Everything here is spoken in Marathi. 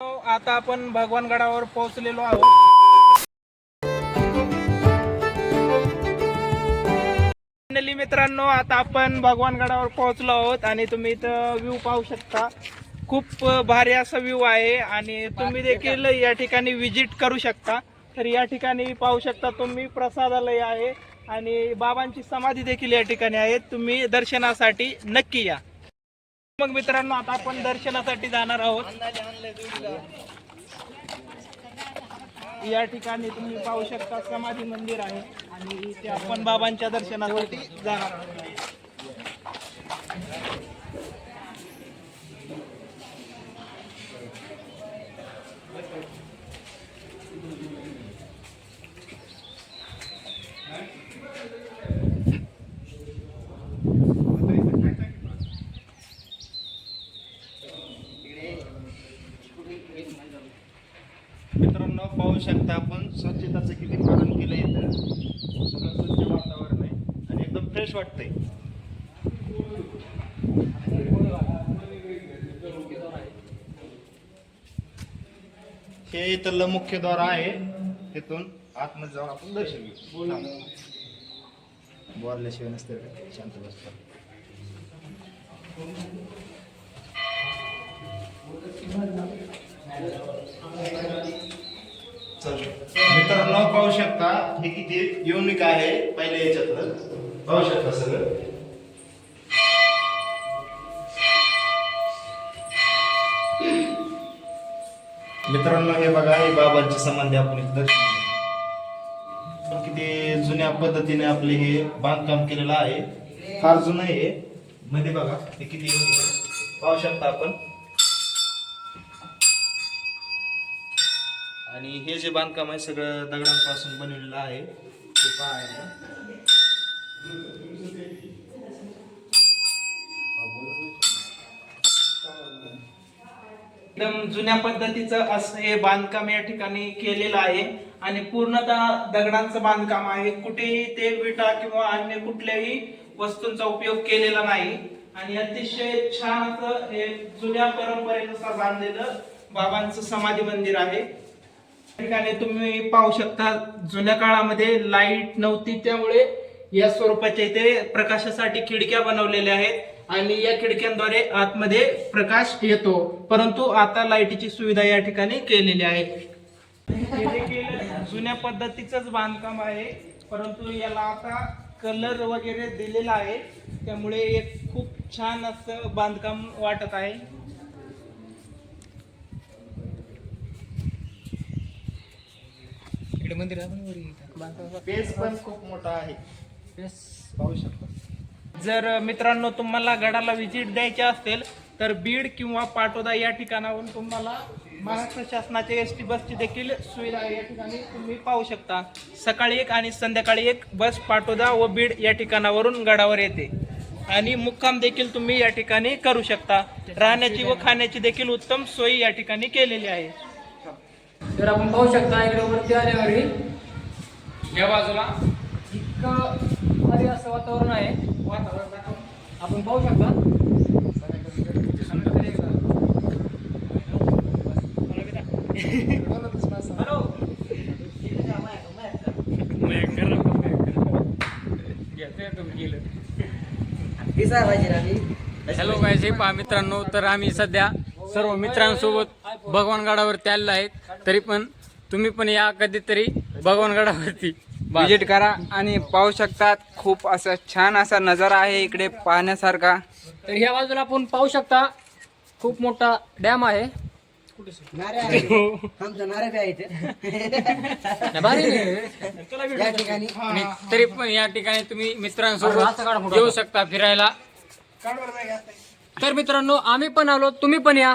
आता आपण भगवानगडावर पोहोचलेलो आहोत. मित्रांनो आता आपण भगवानगडावर पोहोचलो आहोत आणि तुम्ही इथं व्ह्यू पाहू शकता. खूप भारी असा व्ह्यू आहे आणि तुम्ही देखील या ठिकाणी विजिट करू शकता. तर या ठिकाणी पाहू शकता तुम्ही प्रसादालय आहे आणि बाबांची समाधी देखील या ठिकाणी आहे. तुम्ही दर्शनासाठी नक्की या. मग मित्रांनो आता आपण दर्शनासाठी जाणार आहोत. या ठिकाणी तुम्ही पाहू शकता समाधी मंदिर आहे आणि इथे आपण बाबांच्या दर्शनासाठी जाणार आहोत. मित्रांनो पाहू शकता आपण स्वच्छताचं किती पालन केलं इथं. सगळं स्वच्छ वातावरण आहे आणि एकदम फ्रेश वाटतंय. हे इथलं मुख्य द्वार आहे. तिथून आतमध्ये जाऊन आपण दर्शन घेऊ. बोरल्याशिवाय नसते. शांत बसतो मित्रांनो पाहू शकता हे किती युनिक आहे पहिले याच्यातलं. पाहू शकता सगळं. मित्रांनो हे बघा हे बाबांची संबंधी आपण दर्शन पण किती जुन्या पद्धतीने आपले हे बांधकाम केलेलं आहे. फार जुनं आहे. मध्ये बघा हे किती आहे. पाहू शकता आपण. आणि हे जे बांधकाम आहे सगळं दगडांपासून बनवलेलं आहे. ते पाहायला. एकदम जुन्या पद्धतीचं असं हे बांधकाम या ठिकाणी केलेलं आहे. आणि पूर्णतः दगडांचं बांधकाम आहे. कुठेही ते विटा किंवा अन्य कुठल्याही वस्तूंचा उपयोग केलेला नाही. आणि अतिशय छान असं हे जुन्या परंपरेनुसार बांधलेलं बाबांचं समाधी मंदिर आहे. ठिकाणी तुम्ही पाहू शकता जुन्या काळामध्ये लाइट नव्हती त्यामुळे या स्वरूपाच्या इथे प्रकाशासाठी खिडक्या बनवलेल्या आहेत आणि या खिडक्यांद्वारे आतमध्ये प्रकाश येतो. परंतु आता लाईटीची सुविधा या ठिकाणी केलेली आहे. हे देखील जुन्या पद्धतीचंच बांधकाम आहे. परंतु याला आता कलर वगैरे दिलेला आहे. त्यामुळे एक खूप छान असं बांधकाम वाटत आहे. इकडे मंदिर पेस पण खूप मोठा आहे. पाहू शकता. जर मित्रांनो तुम्हाला गडाला व्हिजिट द्यायची असेल तर बीड किंवा पाटोदा या ठिकाणावरून तुम्हाला महाराष्ट्र शासनाच्या एस टी बसची देखील सुविधा आहे या ठिकाणी तुम्ही पाहू शकता. सकाळी एक आणि संध्याकाळी एक बस पाटोदा व बीड या ठिकाणावरून गडावर येते. आणि मुक्काम देखील तुम्ही या ठिकाणी करू शकता. राहण्याची व खाण्याची देखील उत्तम सोयी या ठिकाणी केलेली आहे. तर आपण पाहू शकता इकडे वरती आल्यावरही या बाजूला इतकं भारी असं वातावरण आहे. वातावरण. आपण पाहू शकता. हॅलो. हे पहा मित्रांनो तर आम्ही सध्या सर्व मित्रांसोबत भगवानगडावरती आलेलो आहेत तरी पण तुम्ही पण या कधीतरी भगवानगडावरती विजिट करा आणि पाहू शकतात खूप असा छान असा नजारा आहे इकडे पाहण्यासारखा. तर ह्या बाजूला आपण पाहू शकता खूप मोठा डॅम आहे. आणि तरी पण या ठिकाणी तुम्ही मित्रांसोबत येऊ शकता फिरायला. तर मित्रांनो आम्ही पण आलो तुम्ही पण या.